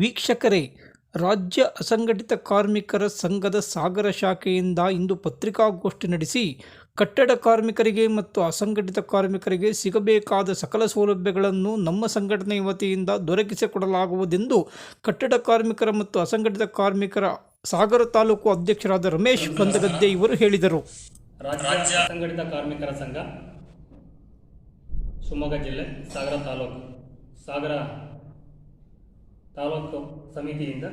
ವೀಕ್ಷಕರೇ, ರಾಜ್ಯ ಅಸಂಘಟಿತ ಕಾರ್ಮಿಕರ ಸಂಘದ ಸಾಗರ ಶಾಖೆಯಿಂದ ಇಂದು ಪತ್ರಿಕಾಗೋಷ್ಠಿ ನಡೆಸಿ, ಕಟ್ಟಡ ಕಾರ್ಮಿಕರಿಗೆ ಮತ್ತು ಅಸಂಘಟಿತ ಕಾರ್ಮಿಕರಿಗೆ ಸಿಗಬೇಕಾದ ಸಕಲ ಸೌಲಭ್ಯಗಳನ್ನು ನಮ್ಮ ಸಂಘಟನೆಯ ವತಿಯಿಂದ ದೊರಕಿಸಿಕೊಡಲಾಗುವುದೆಂದು ಕಟ್ಟಡ ಕಾರ್ಮಿಕರ ಮತ್ತು ಅಸಂಘಟಿತ ಕಾರ್ಮಿಕರ ಸಾಗರ ತಾಲೂಕು ಅಧ್ಯಕ್ಷರಾದ ರಮೇಶ್ ಬಂದಗದ್ದೆ ಇವರು ಹೇಳಿದರು. ರಾಜ್ಯ ಅಸಂಘಟಿತ ಕಾರ್ಮಿಕರ ಸಂಘ, ಶಿವಮೊಗ್ಗ ಜಿಲ್ಲೆ, ಸಾಗರ ತಾಲೂಕು, ಸಾಗರ ತಾಲೂಕು ಸಮಿತಿಯಿಂದ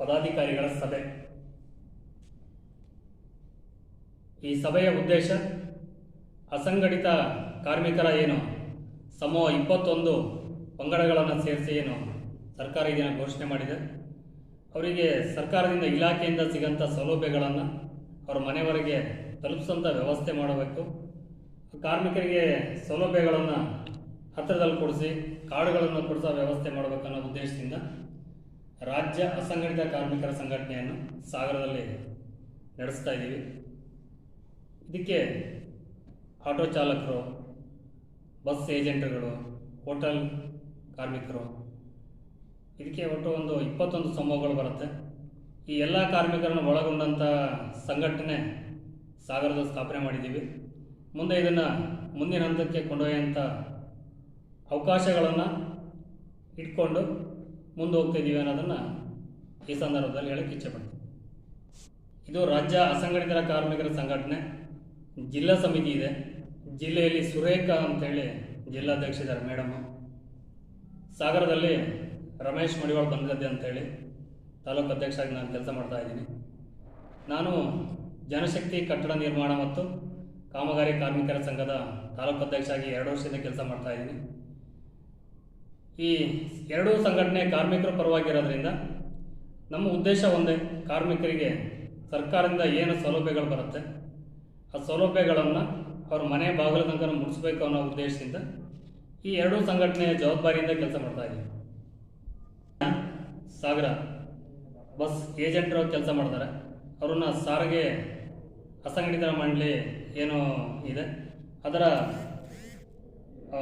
ಪದಾಧಿಕಾರಿಗಳ ಸಭೆ. ಈ ಸಭೆಯ ಉದ್ದೇಶ ಅಸಂಘಟಿತ ಕಾರ್ಮಿಕರ ಏನು ಸಮೂಹ ಇಪ್ಪತ್ತೊಂದು ಪಂಗಡಗಳನ್ನು ಸೇರಿಸಿ ಏನು ಸರ್ಕಾರ ಇದನ್ನು ಘೋಷಣೆ ಮಾಡಿದೆ. ಅವರಿಗೆ ಸರ್ಕಾರದಿಂದ ಇಲಾಖೆಯಿಂದ ಸಿಗಂಥ ಸೌಲಭ್ಯಗಳನ್ನು ಅವರ ಮನೆಯವರೆಗೆ ತಲುಪಿಸುವಂಥ ವ್ಯವಸ್ಥೆ ಮಾಡಬೇಕು. ಕಾರ್ಮಿಕರಿಗೆ ಸೌಲಭ್ಯಗಳನ್ನು ಹತ್ತಿರದಲ್ಲಿ ಕೊಡಿಸಿ ಕಾರ್ಡ್ಗಳನ್ನು ಕೊಡಿಸೋ ವ್ಯವಸ್ಥೆ ಮಾಡಬೇಕನ್ನೋ ಉದ್ದೇಶದಿಂದ ರಾಜ್ಯ ಅಸಂಘಟಿತ ಕಾರ್ಮಿಕರ ಸಂಘಟನೆಯನ್ನು ಸಾಗರದಲ್ಲಿ ನಡೆಸ್ತಾ ಇದ್ದೀವಿ. ಇದಕ್ಕೆ ಆಟೋ ಚಾಲಕರು, ಬಸ್ ಏಜೆಂಟ್ಗಳು ಹೋಟೆಲ್ ಕಾರ್ಮಿಕರು, ಇದಕ್ಕೆ ಒಟ್ಟು ಒಂದು ಇಪ್ಪತ್ತೊಂದು ಸಮೂಹಗಳು ಬರುತ್ತೆ. ಈ ಎಲ್ಲ ಕಾರ್ಮಿಕರನ್ನು ಒಳಗೊಂಡಂಥ ಸಂಘಟನೆ ಸಾಗರದಲ್ಲಿ ಸ್ಥಾಪನೆ ಮಾಡಿದ್ದೀವಿ. ಮುಂದೆ ಇದನ್ನು ಮುಂದಿನ ಹಂತಕ್ಕೆ ಕೊಂಡೊಯ್ಯುವಂಥ ಅವಕಾಶಗಳನ್ನು ಇಟ್ಕೊಂಡು ಮುಂದೆ ಹೋಗ್ತಿದ್ದೀವಿ ಅನ್ನೋದನ್ನು ಈ ಸಂದರ್ಭದಲ್ಲಿ ಹೇಳಕ್ಕೆ ಇಚ್ಛೆಪಡ್ತೀನಿ ಇದು ರಾಜ್ಯ ಅಸಂಘಟಿತರ ಕಾರ್ಮಿಕರ ಸಂಘಟನೆ, ಜಿಲ್ಲಾ ಸಮಿತಿ ಇದೆ. ಜಿಲ್ಲೆಯಲ್ಲಿ ಸುರೇಖಾ ಅಂತೇಳಿ ಜಿಲ್ಲಾಧ್ಯಕ್ಷ ಇದ್ದಾರೆ ಮೇಡಮು. ಸಾಗರದಲ್ಲಿ ರಮೇಶ್ ಮಡಿವಾಳ್ ಬಂದಗದ್ದೆ ಅಂತೇಳಿ ತಾಲೂಕು ಅಧ್ಯಕ್ಷ ಆಗಿ ನಾನು ಕೆಲಸ ಮಾಡ್ತಾ ಇದ್ದೀನಿ. ನಾನು ಜನಶಕ್ತಿ ಕಟ್ಟಡ ನಿರ್ಮಾಣ ಮತ್ತು ಕಾಮಗಾರಿ ಕಾರ್ಮಿಕರ ಸಂಘದ ತಾಲೂಕು ಅಧ್ಯಕ್ಷ ಆಗಿ ಎರಡು ವರ್ಷದಿಂದ ಕೆಲಸ ಮಾಡ್ತಾ ಇದ್ದೀನಿ. ಈ ಎರಡೂ ಸಂಘಟನೆ ಕಾರ್ಮಿಕರ ಪರವಾಗಿರೋದ್ರಿಂದ ನಮ್ಮ ಉದ್ದೇಶ ಒಂದೇ, ಕಾರ್ಮಿಕರಿಗೆ ಸರ್ಕಾರದಿಂದ ಏನು ಸೌಲಭ್ಯಗಳು ಬರುತ್ತೆ, ಆ ಸೌಲಭ್ಯಗಳನ್ನು ಅವ್ರ ಮನೆ ಬಾಗಿಲ ತನಕ ಮುಗಿಸ್ಬೇಕು ಅನ್ನೋ ಉದ್ದೇಶದಿಂದ ಈ ಎರಡೂ ಸಂಘಟನೆಯ ಜವಾಬ್ದಾರಿಯಿಂದ ಕೆಲಸ ಮಾಡ್ತಾ ಇದ್ದೀವಿ. ಸಾಗರ ಬಸ್ ಏಜೆಂಟರು ಕೆಲಸ ಮಾಡ್ತಾರೆ. ಅವ್ರನ್ನ ಸಾರಿಗೆ ಅಸಂಘಟಿತ ಮಂಡಳಿ ಏನು ಇದೆ. ಅದರ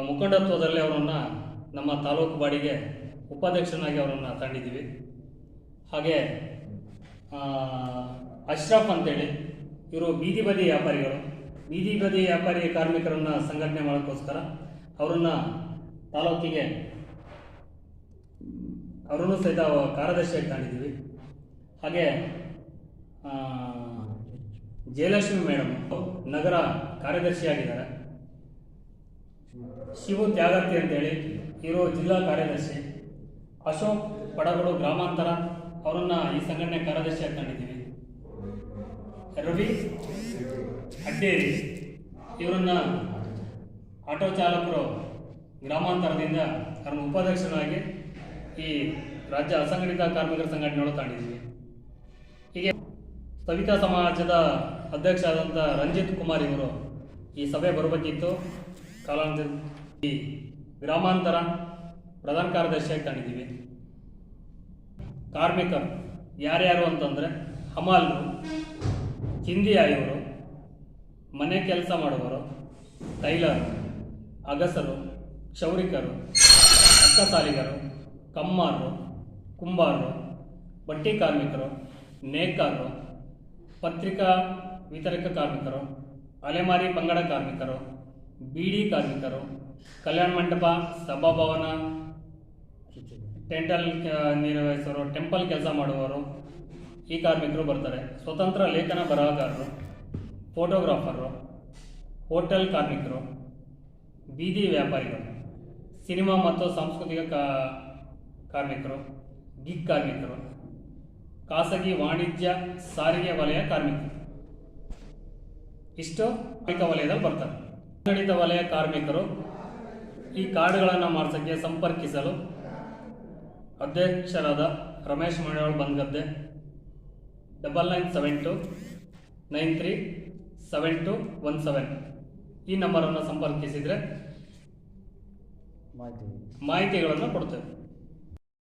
ಮುಖಂಡತ್ವದಲ್ಲಿ ಅವರನ್ನು ನಮ್ಮ ತಾಲೂಕು ಬಾಡಿಗೆ ಉಪಾಧ್ಯಕ್ಷನಾಗಿ ಅವರನ್ನು ತಂದಿದ್ದೀವಿ. ಹಾಗೆ ಅಶ್ರಫ್ ಅಂತೇಳಿ, ಇವರು ಬೀದಿ ಬದಿ ವ್ಯಾಪಾರಿಗಳು. ಬೀದಿ ಬದಿ ವ್ಯಾಪಾರಿ ಕಾರ್ಮಿಕರನ್ನು ಸಂಘಟನೆ ಮಾಡೋಕ್ಕೋಸ್ಕರ ಅವರನ್ನು ತಾಲೂಕಿಗೆ, ಅವರನ್ನು ಸಹಿತ ಕಾರ್ಯದರ್ಶಿಯಾಗಿ ತಂದಿದ್ದೀವಿ. ಹಾಗೆ ಜಯಲಕ್ಷ್ಮಿ ಮೇಡಮ್ ನಗರ ಕಾರ್ಯದರ್ಶಿಯಾಗಿದ್ದಾರೆ. ಶಿವು ತ್ಯಾಗರ್ತಿ ಅಂತೇಳಿ ಇವರು ಜಿಲ್ಲಾ ಕಾರ್ಯದರ್ಶಿ ಅಶೋಕ್ ಪಡಗಳು ಗ್ರಾಮಾಂತರ. ಅವರನ್ನ ಈ ಸಂಘಟನೆ ಕಾರ್ಯದರ್ಶಿ ಹಾಕೊಂಡಿದ್ದೀವಿ ರವಿ ಅಡ್ಡೇರಿ. ಇವರನ್ನ ಆಟೋ ಚಾಲಕರು ಗ್ರಾಮಾಂತರದಿಂದ ಅವ್ರನ್ನ ಉಪಾಧ್ಯಕ್ಷರಾಗಿ ಈ ರಾಜ್ಯ ಅಸಂಘಟಿತ ಕಾರ್ಮಿಕರ ಸಂಘಟನೆಗಳು ತಾಂಡಿದ್ದೀವಿ. ಹೀಗೆ ಸವಿತಾ ಸಮಾಜದ ಅಧ್ಯಕ್ಷ ಆದಂಥ ರಂಜಿತ್ ಕುಮಾರ್ ಇವರು ಈ ಸಭೆ ಬರಬೇಕಿತ್ತು. ಕಾಲಾಂತರ ಗ್ರಾಮಾಂತರ ಪ್ರಧಾನ ಕಾರ್ಯದರ್ಶಿಯಾಗಿ ಕಾಣಿದ್ದೀವಿ. ಕಾರ್ಮಿಕರು ಯಾರ್ಯಾರು ಅಂತಂದರೆ ಹಮಾಲ್ರು, ಚಿಂದಿ ಆಯೋರು ಮನೆ ಕೆಲಸ ಮಾಡುವವರು, ಟೈಲರು, ಅಗಸರು, ಕ್ಷೌರಿಕರು, ಅಕ್ಕಸಾಲಿಗರು, ಕಮ್ಮಾರರು, ಕುಂಬಾರರು, ಬಟ್ಟಿ ಕಾರ್ಮಿಕರು, ನೇಕಾರರು, ಪತ್ರಿಕಾ ವಿತರಕ ಕಾರ್ಮಿಕರು, ಅಲೆಮಾರಿ ಪಂಗಡ ಕಾರ್ಮಿಕರು ಬೀಡಿ ಕಾರ್ಮಿಕರು, ಕಲ್ಯಾಣ ಮಂಟಪ ಸಭಾಭವನ ಟೆಂಟಲ್ ನಿರ್ವಹಿಸೋರು, ಟೆಂಪಲ್ ಕೆಲಸ ಮಾಡುವವರು ಈ ಕಾರ್ಮಿಕರು ಬರ್ತಾರೆ. ಸ್ವತಂತ್ರ ಲೇಖನ ಬರಹಗಾರರು, ಫೋಟೋಗ್ರಾಫರು, ಹೋಟೆಲ್ ಕಾರ್ಮಿಕರು, ಬೀದಿ ವ್ಯಾಪಾರಿಗಳು, ಸಿನಿಮಾ ಮತ್ತು ಸಾಂಸ್ಕೃತಿಕ ಕಾರ್ಮಿಕರು ಗಿಗ್ ಕಾರ್ಮಿಕರು, ಖಾಸಗಿ ವಾಣಿಜ್ಯ ಸಾರಿಗೆ ವಲಯ ಕಾರ್ಮಿಕರು. ಇಷ್ಟು ವಲಯದಲ್ಲಿ ಬರ್ತಾರೆ. ಸಂಘಟಿತ ವಲಯ ಕಾರ್ಮಿಕರು ಈ ಕಾರ್ಡ್ಗಳನ್ನು ಮಾಡಿಸೋಕ್ಕೆ ಸಂಪರ್ಕಿಸಲು ಅಧ್ಯಕ್ಷರಾದ Ramesh Manival Bandgadde. Double nine seven two nine three seven two one seven ಈ ನಂಬರನ್ನು ಸಂಪರ್ಕಿಸಿದರೆ ಮಾಹಿತಿಗಳನ್ನು ಕೊಡ್ತೇವೆ.